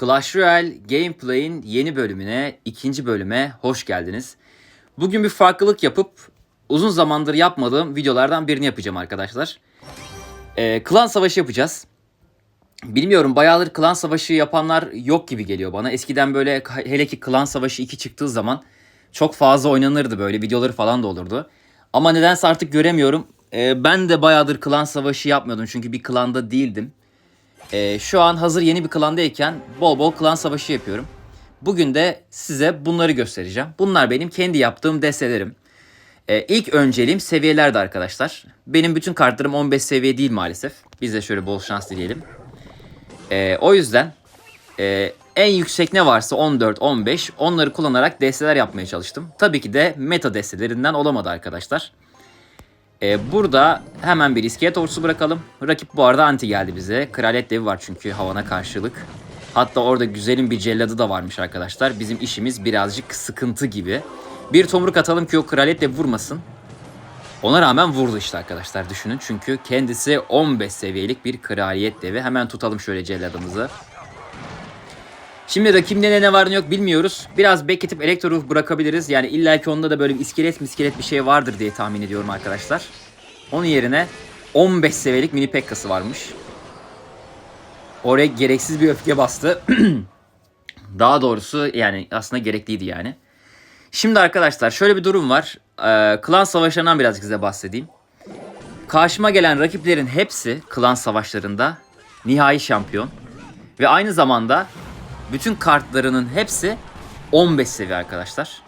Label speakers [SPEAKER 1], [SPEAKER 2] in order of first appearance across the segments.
[SPEAKER 1] Clash Royale Gameplay'in yeni bölümüne, ikinci bölüme hoş geldiniz. Bugün bir farklılık yapıp uzun zamandır yapmadığım videolardan birini yapacağım arkadaşlar. Ee, klan savaşı yapacağız. Bilmiyorum bayağıdır klan savaşı yapanlar yok gibi geliyor bana. Eskiden böyle hele ki klan savaşı 2 çıktığı zaman çok fazla oynanırdı böyle videoları falan da olurdu. Ama nedense artık göremiyorum. Ee, ben de bayağıdır klan savaşı yapmıyordum çünkü bir klanda değildim. Ee, şu an hazır yeni bir klandayken bol bol klan savaşı yapıyorum. Bugün de size bunları göstereceğim. Bunlar benim kendi yaptığım destelerim. Ee, ilk önceliğim seviyelerde arkadaşlar. Benim bütün kartlarım 15 seviye değil maalesef. Biz de şöyle bol şans dileyelim. Ee, o yüzden e, en yüksek ne varsa 14, 15 onları kullanarak desteler yapmaya çalıştım. Tabii ki de meta destelerinden olamadı arkadaşlar. Ee, burada hemen bir iskelet ordusu bırakalım. Rakip bu arada anti geldi bize. Kraliyet devi var çünkü havana karşılık. Hatta orada güzelin bir celladı da varmış arkadaşlar. Bizim işimiz birazcık sıkıntı gibi. Bir tomruk atalım ki o kraliyet devi vurmasın. Ona rağmen vurdu işte arkadaşlar düşünün. Çünkü kendisi 15 seviyelik bir kraliyet devi. Hemen tutalım şöyle celladımızı. Şimdi rakibinde ne, ne var ne yok bilmiyoruz. Biraz bekletip elektro ruh bırakabiliriz. Yani illaki onda da böyle bir iskelet miskelet bir şey vardır diye tahmin ediyorum arkadaşlar. Onun yerine 15 seviyelik mini pekkası varmış. Oraya gereksiz bir öfke bastı. Daha doğrusu yani aslında gerekliydi yani. Şimdi arkadaşlar şöyle bir durum var. Ee, klan savaşlarından birazcık size bahsedeyim. Karşıma gelen rakiplerin hepsi klan savaşlarında nihai şampiyon. Ve aynı zamanda bütün kartlarının hepsi 15 seviye arkadaşlar.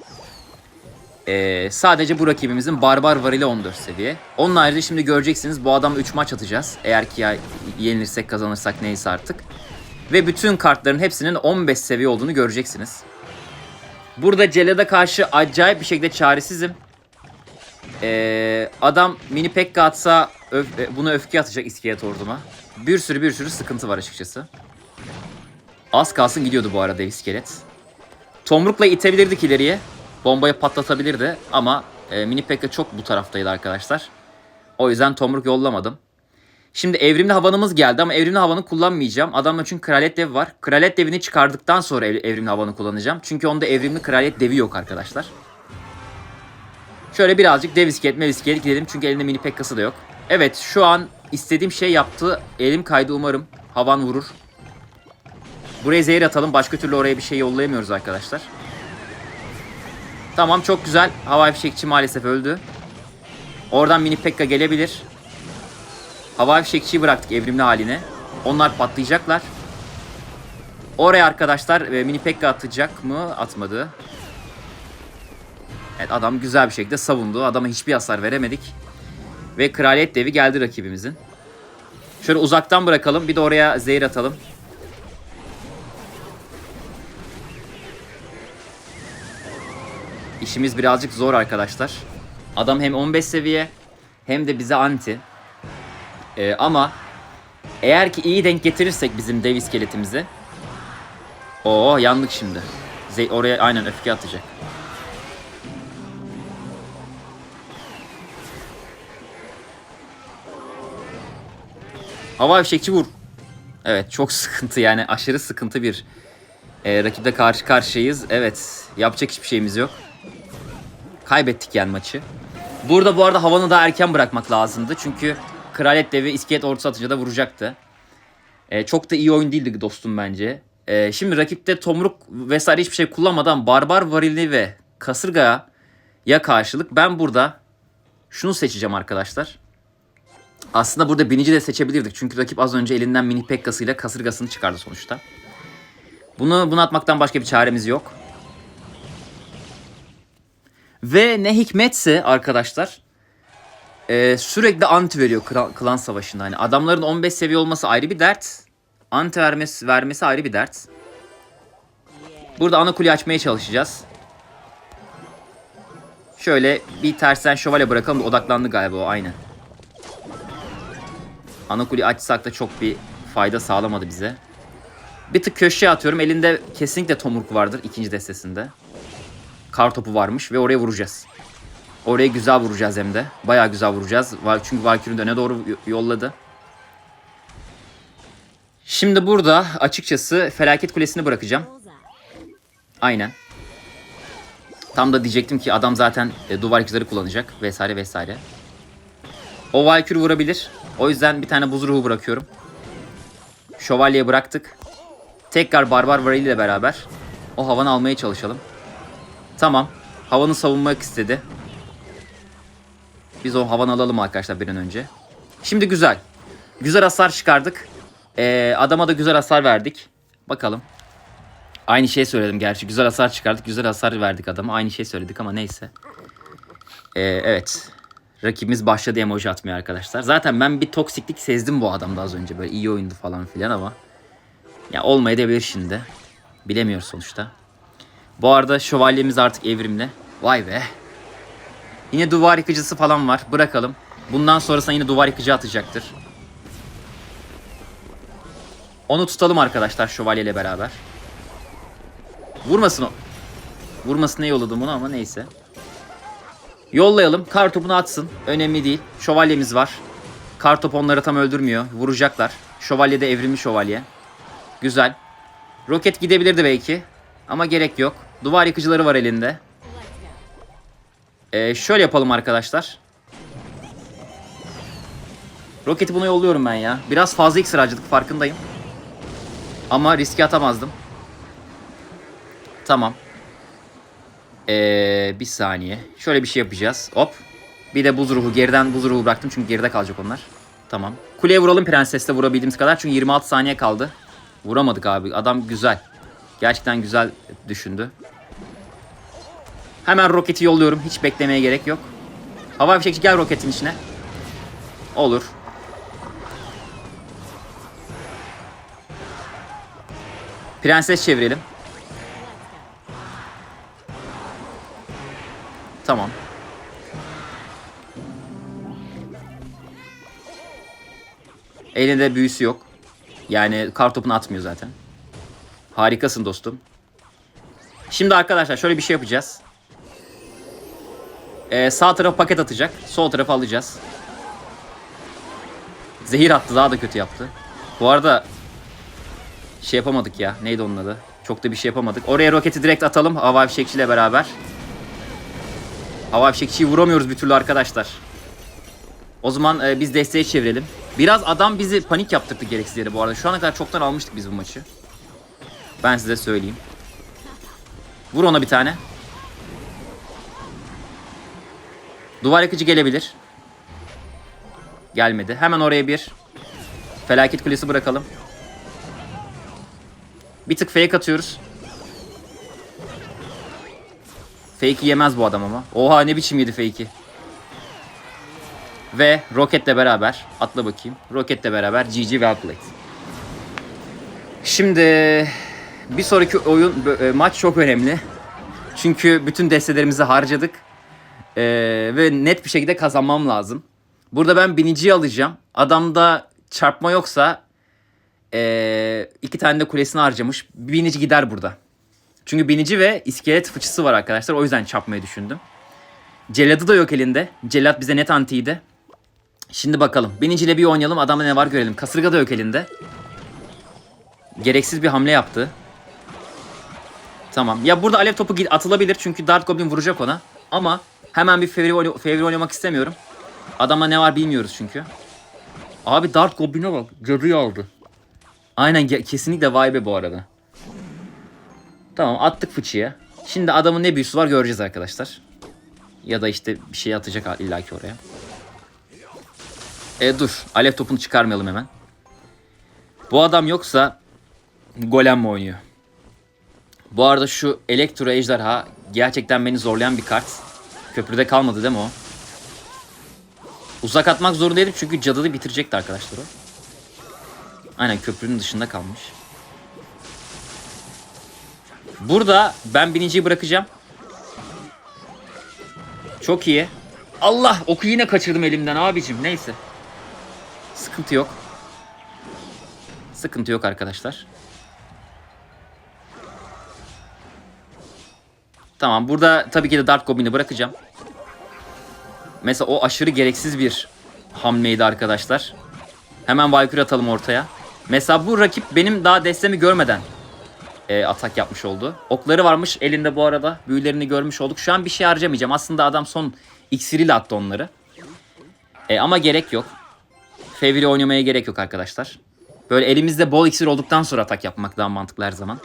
[SPEAKER 1] Ee, sadece bu rakibimizin Barbar var ile 14 seviye. Onun harici şimdi göreceksiniz bu adamla 3 maç atacağız. Eğer ki ya yenilirsek kazanırsak neyse artık. Ve bütün kartların hepsinin 15 seviye olduğunu göreceksiniz. Burada Celad'a karşı acayip bir şekilde çaresizim. Ee, adam mini pekka atsa öf- e, buna öfke atacak iskelet orduma. Bir sürü bir sürü sıkıntı var açıkçası. Az kalsın gidiyordu bu arada iskelet. Tomrukla itebilirdik ileriye. Bombayı patlatabilirdi ama e, mini pekka çok bu taraftaydı arkadaşlar. O yüzden tomruk yollamadım. Şimdi evrimli havanımız geldi ama evrimli havanı kullanmayacağım. Adamla çünkü kraliyet devi var. Kraliyet devini çıkardıktan sonra ev- evrimli havanı kullanacağım. Çünkü onda evrimli kraliyet devi yok arkadaşlar. Şöyle birazcık dev iskelet mev iskelet gidelim çünkü elinde mini pekkası da yok. Evet şu an istediğim şey yaptı. Elim kaydı umarım. Havan vurur. Buraya zehir atalım. Başka türlü oraya bir şey yollayamıyoruz arkadaşlar. Tamam çok güzel. Havai fişekçi maalesef öldü. Oradan mini pekka gelebilir. Havai fişekçiyi bıraktık evrimli haline. Onlar patlayacaklar. Oraya arkadaşlar e, mini pekka atacak mı? Atmadı. Evet adam güzel bir şekilde savundu. Adama hiçbir hasar veremedik. Ve kraliyet devi geldi rakibimizin. Şöyle uzaktan bırakalım. Bir de oraya zehir atalım. İşimiz birazcık zor arkadaşlar. Adam hem 15 seviye hem de bize anti. Ee, ama eğer ki iyi denk getirirsek bizim dev iskeletimizi. Oo yandık şimdi. Ze- oraya aynen öfke atacak. Hava fişekçi vur. Evet çok sıkıntı yani aşırı sıkıntı bir e, rakiple karşı karşıyayız. Evet yapacak hiçbir şeyimiz yok. Kaybettik yani maçı. Burada bu arada havanı da erken bırakmak lazımdı. Çünkü kraliyet devi iskelet ordusu atınca da vuracaktı. E, çok da iyi oyun değildi dostum bence. E, şimdi rakipte tomruk vesaire hiçbir şey kullanmadan barbar varili ve kasırgaya ya karşılık ben burada şunu seçeceğim arkadaşlar. Aslında burada binici de seçebilirdik. Çünkü rakip az önce elinden mini pekkasıyla kasırgasını çıkardı sonuçta. Bunu bunu atmaktan başka bir çaremiz yok. Ve ne hikmetse arkadaşlar e, sürekli anti veriyor klan, klan savaşında. Hani adamların 15 seviye olması ayrı bir dert. Anti vermesi, vermesi ayrı bir dert. Burada ana kuleyi açmaya çalışacağız. Şöyle bir tersten şövalye bırakalım. Odaklandı galiba o aynen. Ana kuleyi açsak da çok bir fayda sağlamadı bize. Bir tık köşeye atıyorum. Elinde kesinlikle tomurk vardır ikinci destesinde. Kar topu varmış ve oraya vuracağız. Oraya güzel vuracağız hem de. Bayağı güzel vuracağız. Çünkü Valkyrie'nin öne doğru yolladı. Şimdi burada açıkçası felaket kulesini bırakacağım. Aynen. Tam da diyecektim ki adam zaten e, duvar yıkıcıları kullanacak vesaire vesaire. O Valkyrie vurabilir. O yüzden bir tane buz ruhu bırakıyorum. Şövalyeyi bıraktık. Tekrar Barbar Varil ile beraber o havanı almaya çalışalım. Tamam. Havanı savunmak istedi. Biz o havanı alalım arkadaşlar bir an önce. Şimdi güzel. Güzel hasar çıkardık. Ee, adama da güzel hasar verdik. Bakalım. Aynı şey söyledim gerçi. Güzel hasar çıkardık. Güzel hasar verdik adama. Aynı şey söyledik ama neyse. Ee, evet. Rakibimiz başladı emoji atmaya arkadaşlar. Zaten ben bir toksiklik sezdim bu adamda az önce. Böyle iyi oyundu falan filan ama. Ya olmayabilir şimdi. Bilemiyoruz sonuçta. Bu arada şövalyemiz artık evrimli. Vay be. Yine duvar yıkıcısı falan var. Bırakalım. Bundan sonrasında yine duvar yıkıcı atacaktır. Onu tutalım arkadaşlar şövalyeyle beraber. Vurmasın o. Vurmasına yolladım onu ama neyse. Yollayalım. Kar topunu atsın. Önemli değil. Şövalyemiz var. Kar topu onları tam öldürmüyor. Vuracaklar. Şövalye de evrimli şövalye. Güzel. Roket gidebilirdi belki. Ama gerek yok. Duvar yıkıcıları var elinde. Ee, şöyle yapalım arkadaşlar. Roketi buna yolluyorum ben ya. Biraz fazla iksir farkındayım. Ama riske atamazdım. Tamam. Ee, bir saniye. Şöyle bir şey yapacağız. Hop. Bir de buz ruhu. Geriden buz ruhu bıraktım çünkü geride kalacak onlar. Tamam. Kuleye vuralım prensesle vurabildiğimiz kadar. Çünkü 26 saniye kaldı. Vuramadık abi. Adam güzel. Gerçekten güzel düşündü. Hemen roketi yolluyorum. Hiç beklemeye gerek yok. Hava fişekçi gel roketin içine. Olur. Prenses çevirelim. Tamam. Elinde büyüsü yok. Yani kar topunu atmıyor zaten. Harikasın dostum. Şimdi arkadaşlar şöyle bir şey yapacağız. Ee, sağ taraf paket atacak. Sol tarafı alacağız. Zehir attı. Daha da kötü yaptı. Bu arada şey yapamadık ya. Neydi onun adı? Çok da bir şey yapamadık. Oraya roketi direkt atalım. Hava fişekçiyle beraber. Hava fişekçiyi vuramıyoruz bir türlü arkadaşlar. O zaman e, biz desteğe çevirelim. Biraz adam bizi panik yaptırdı gereksiz yere bu arada. Şu ana kadar çoktan almıştık biz bu maçı. Ben size söyleyeyim. Vur ona bir tane. Duvar yakıcı gelebilir. Gelmedi. Hemen oraya bir felaket kulesi bırakalım. Bir tık fake atıyoruz. Fake'i yemez bu adam ama. Oha ne biçim yedi fake'i. Ve roketle beraber atla bakayım. Roketle beraber GG well played. Şimdi bir sonraki oyun e, maç çok önemli. Çünkü bütün destelerimizi harcadık. Ee, ve net bir şekilde kazanmam lazım. Burada ben biniciyi alacağım. Adamda çarpma yoksa ee, iki tane de kulesini harcamış. Binici gider burada. Çünkü binici ve iskelet fıçısı var arkadaşlar. O yüzden çarpmayı düşündüm. Celladı da yok elinde. Cellat bize net antiydi. Şimdi bakalım. Biniciyle bir oynayalım. Adamda ne var görelim. Kasırga da yok elinde. Gereksiz bir hamle yaptı. Tamam. Ya burada alev topu atılabilir. Çünkü Dart Goblin vuracak ona. Ama hemen bir fevri, fevri oynamak istemiyorum. Adama ne var bilmiyoruz çünkü. Abi Dart Goblin'e bak. Cadıyı aldı. Aynen kesinlikle vibe bu arada. Tamam attık fıçıya. Şimdi adamın ne büyüsü var göreceğiz arkadaşlar. Ya da işte bir şey atacak illaki oraya. E dur. Alev topunu çıkarmayalım hemen. Bu adam yoksa golem mi oynuyor? Bu arada şu elektro ejderha gerçekten beni zorlayan bir kart. Köprüde kalmadı değil mi o? Uzak atmak zorundaydım çünkü cadıyı bitirecekti arkadaşlar o. Aynen köprünün dışında kalmış. Burada ben biniciyi bırakacağım. Çok iyi. Allah oku yine kaçırdım elimden abicim neyse. Sıkıntı yok. Sıkıntı yok arkadaşlar. Tamam burada tabii ki de Dart Goblin'i bırakacağım. Mesela o aşırı gereksiz bir hamleydi arkadaşlar. Hemen Valkyrie atalım ortaya. Mesela bu rakip benim daha destemi görmeden e, atak yapmış oldu. Okları varmış elinde bu arada. Büyülerini görmüş olduk. Şu an bir şey harcamayacağım. Aslında adam son iksiriyle attı onları. E, ama gerek yok. Fevri oynamaya gerek yok arkadaşlar. Böyle elimizde bol iksir olduktan sonra atak yapmak daha mantıklı her zaman.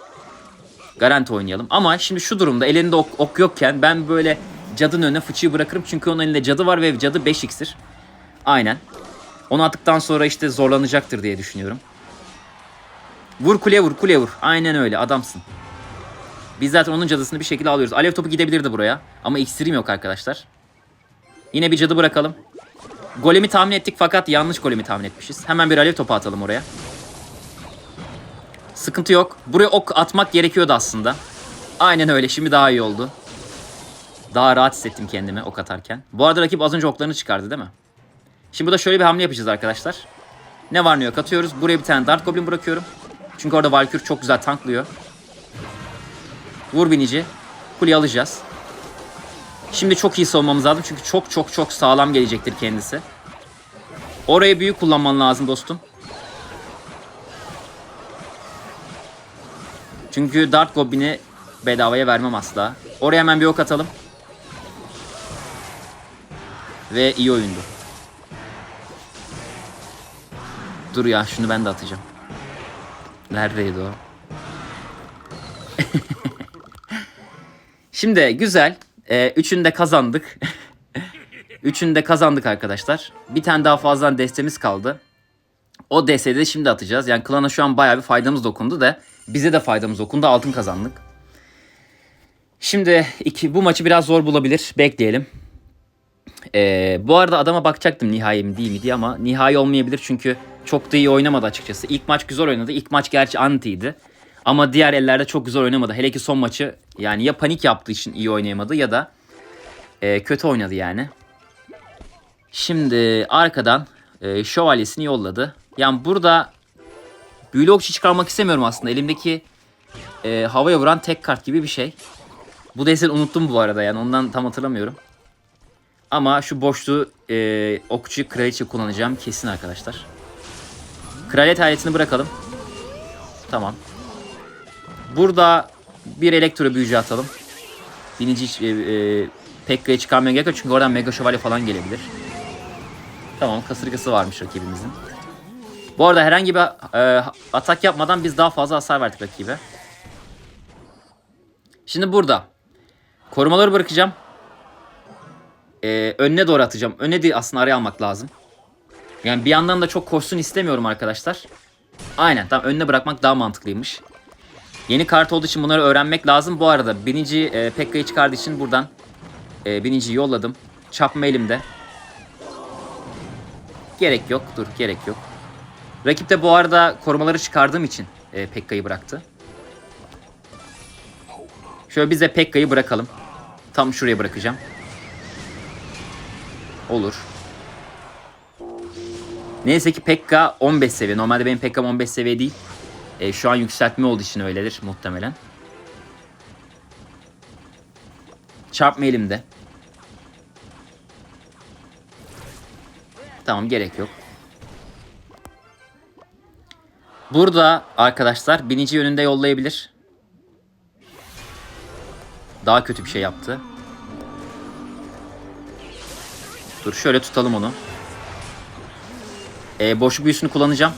[SPEAKER 1] Garanti oynayalım. Ama şimdi şu durumda elinde ok, ok yokken ben böyle cadının önüne fıçıyı bırakırım. Çünkü onun elinde cadı var ve cadı 5 iksir. Aynen. Onu attıktan sonra işte zorlanacaktır diye düşünüyorum. Vur kuleye vur kuleye vur. Aynen öyle adamsın. Biz zaten onun cadısını bir şekilde alıyoruz. Alev topu gidebilirdi buraya. Ama iksirim yok arkadaşlar. Yine bir cadı bırakalım. Golemi tahmin ettik fakat yanlış golemi tahmin etmişiz. Hemen bir alev topu atalım oraya. Sıkıntı yok. Buraya ok atmak gerekiyordu aslında. Aynen öyle. Şimdi daha iyi oldu. Daha rahat hissettim kendimi ok atarken. Bu arada rakip az önce oklarını çıkardı değil mi? Şimdi burada şöyle bir hamle yapacağız arkadaşlar. Ne var ne yok atıyoruz. Buraya bir tane Dart Goblin bırakıyorum. Çünkü orada Valkür çok güzel tanklıyor. Vur binici. Kuleyi alacağız. Şimdi çok iyi savunmamız lazım. Çünkü çok çok çok sağlam gelecektir kendisi. Oraya büyük kullanman lazım dostum. Çünkü Dart Goblin'i bedavaya vermem asla. Oraya hemen bir ok atalım. Ve iyi oyundu. Dur ya şunu ben de atacağım. Neredeydi o? Şimdi güzel. Ee, üçünü de kazandık. üçünü de kazandık arkadaşlar. Bir tane daha fazladan destemiz kaldı. O desteği de şimdi atacağız. Yani klana şu an bayağı bir faydamız dokundu da bize de faydamız dokundu. Altın kazandık. Şimdi iki, bu maçı biraz zor bulabilir. Bekleyelim. Ee, bu arada adama bakacaktım nihai mi değil mi diye ama nihai olmayabilir çünkü çok da iyi oynamadı açıkçası. İlk maç güzel oynadı. İlk maç gerçi antiydi. Ama diğer ellerde çok güzel oynamadı. Hele ki son maçı yani ya panik yaptığı için iyi oynayamadı ya da e, kötü oynadı yani. Şimdi arkadan e, şövalyesini yolladı. Yani burada büyülü çıkarmak istemiyorum aslında. Elimdeki e, havaya vuran tek kart gibi bir şey. Bu desteni unuttum bu arada yani ondan tam hatırlamıyorum. Ama şu boşluğu e, okçu kraliçe kullanacağım kesin arkadaşlar. Kraliyet aletini bırakalım. Tamam. Burada bir elektro büyücü atalım. Binici e, e, Pekka'yı çıkarmaya gerek yok çünkü oradan Mega Şövalye falan gelebilir. Tamam kasırgası varmış rakibimizin. Bu arada herhangi bir e, atak yapmadan biz daha fazla hasar verdik rakibe. Şimdi burada korumaları bırakacağım. E, önüne doğru atacağım. Öne değil aslında araya almak lazım. Yani bir yandan da çok koşsun istemiyorum arkadaşlar. Aynen tamam önüne bırakmak daha mantıklıymış. Yeni kart olduğu için bunları öğrenmek lazım. Bu arada binici e, Pekka'yı çıkardığı için buradan e, biniciyi yolladım. Çapma elimde. Gerek yok. Dur gerek yok. Rakip de bu arada korumaları çıkardığım için e, Pekka'yı bıraktı. Şöyle bize Pekka'yı bırakalım. Tam şuraya bırakacağım. Olur. Neyse ki Pekka 15 seviye. Normalde benim Pekka'm 15 seviye değil. E, şu an yükseltme olduğu için öyledir muhtemelen. Çarpma elimde. Tamam gerek yok. Burada arkadaşlar binici yönünde yollayabilir. Daha kötü bir şey yaptı. Dur şöyle tutalım onu. E, boşluk büyüsünü kullanacağım.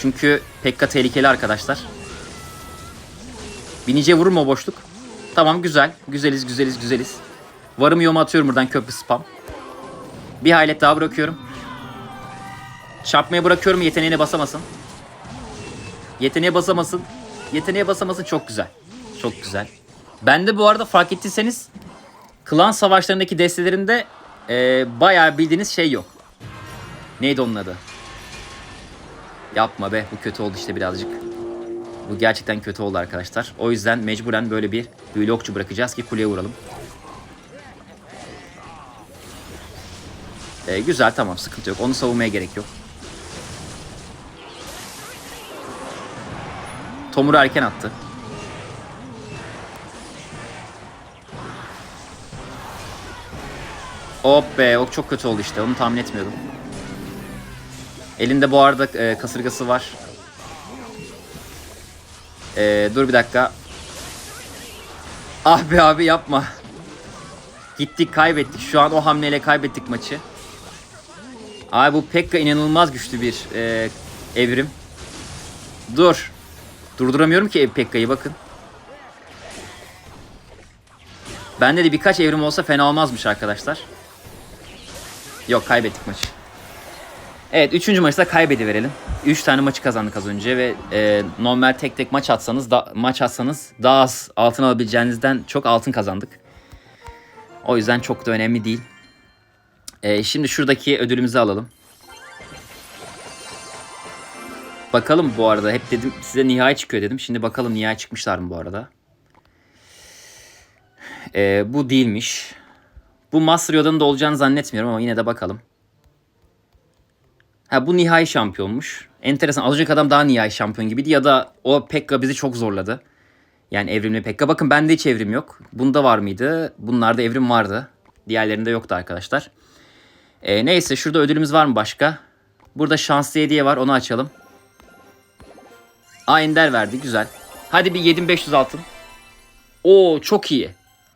[SPEAKER 1] Çünkü Pekka tehlikeli arkadaşlar. Biniciye vurur mu o boşluk? Tamam güzel. Güzeliz güzeliz güzeliz. Varım yomu atıyorum buradan köprü spam. Bir haylet daha bırakıyorum. Çarpmaya bırakıyorum yeteneğine basamasın. Yeteneğe basamasın. Yeteneğe basamasın çok güzel. Çok güzel. Ben de bu arada fark ettiyseniz klan savaşlarındaki destelerimde e, bayağı bildiğiniz şey yok. Neydi onun adı? Yapma be bu kötü oldu işte birazcık. Bu gerçekten kötü oldu arkadaşlar. O yüzden mecburen böyle bir büyülü okçu bırakacağız ki kuleye vuralım. Ee, güzel tamam sıkıntı yok. Onu savunmaya gerek yok. Tomur'u erken attı. Hop be o çok kötü oldu işte onu tahmin etmiyordum. Elinde bu arada e, kasırgası var. Ee, dur bir dakika. Ah be abi yapma. Gittik kaybettik. Şu an o hamleyle kaybettik maçı. Abi bu Pekka inanılmaz güçlü bir e, evrim. Dur. Durduramıyorum ki Pekka'yı bakın. Bende de birkaç evrim olsa fena olmazmış arkadaşlar. Yok kaybettik maçı. Evet 3. maçı da kaybediverelim. 3 tane maçı kazandık az önce ve e, normal tek tek maç atsanız da, maç atsanız daha az altın alabileceğinizden çok altın kazandık. O yüzden çok da önemli değil. E, şimdi şuradaki ödülümüzü alalım. Bakalım bu arada hep dedim size nihai çıkıyor dedim. Şimdi bakalım nihai çıkmışlar mı bu arada. E, bu değilmiş. Bu Master Yoda'nın da olacağını zannetmiyorum ama yine de bakalım. Ha bu nihai şampiyonmuş. Enteresan. Az önceki adam daha nihai şampiyon gibiydi ya da o Pekka bizi çok zorladı. Yani evrimli Pekka. Bakın bende hiç evrim yok. Bunda var mıydı? Bunlarda evrim vardı. Diğerlerinde yoktu arkadaşlar. Ee, neyse şurada ödülümüz var mı başka? Burada şanslı hediye var onu açalım. Aa Ender verdi güzel. Hadi bir 7500 altın. Oo çok iyi.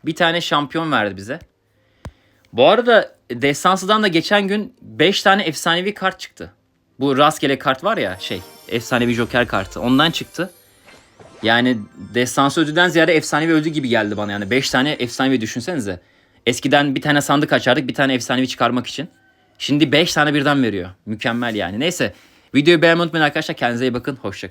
[SPEAKER 1] Bir tane şampiyon verdi bize. Bu arada Destansı'dan da geçen gün 5 tane efsanevi kart çıktı. Bu rastgele kart var ya şey efsanevi joker kartı ondan çıktı. Yani Destansı ödülden ziyade efsanevi ödül gibi geldi bana yani 5 tane efsanevi düşünsenize. Eskiden bir tane sandık açardık bir tane efsanevi çıkarmak için. Şimdi 5 tane birden veriyor. Mükemmel yani. Neyse videoyu beğenmeyi unutmayın arkadaşlar. Kendinize iyi bakın. Hoşçakalın.